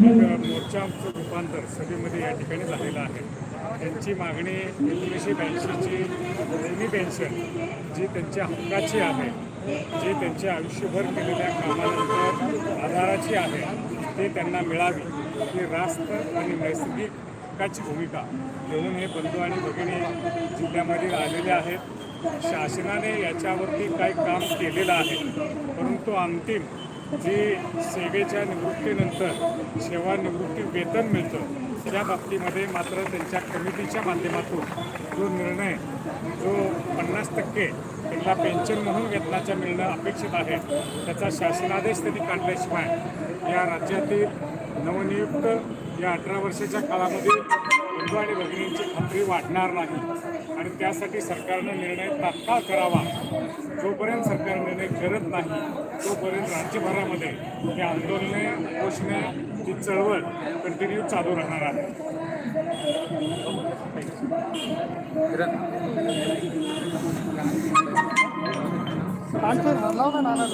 मोर्चाचं रूपांतर सभेमध्ये या ठिकाणी झालेलं आहे. त्यांची मागणी एकोणीसशे ब्याऐंशीची जुनी पेन्शन जी त्यांच्या हक्काची आहे जी त्यांच्या आयुष्यभर केलेल्या कामानंतर आधाराची आहे ते त्यांना मिळावी ही रास्त आणि नैसर्गिक हक्काची भूमिका घेऊन हे बंधू आणि भगिनी जिल्ह्यामध्ये आलेले आहेत. शासनाने याच्यावरती काही काम केलेलं आहे परंतु अंतिम जी सेवेच्या निवृत्तीनंतर सेवानिवृत्ती वेतन मिळतं त्या बाबतीमध्ये मात्र त्यांच्या कमिटीच्या माध्यमातून जो निर्णय जो पन्नास टक्के त्यांना पेन्शन म्हणून वेतनाच्या मिळणं अपेक्षित आहे त्याचा शासनादेश त्यांनी काढल्याशिवाय या राज्यातील नवनियुक्त या अठरा वर्षाच्या काळामध्ये बंधू आणि भगिनींची खात्री वाढणार नाही. आणि त्यासाठी सरकारनं निर्णय तात्काळ करावा. जोपर्यंत करत नाही. तोपर्यंत राज्यभरामध्ये हे आंदोलने उपोषणे ही चळवळ कंटिन्यू चालू राहणार आहे. लाव ना नाना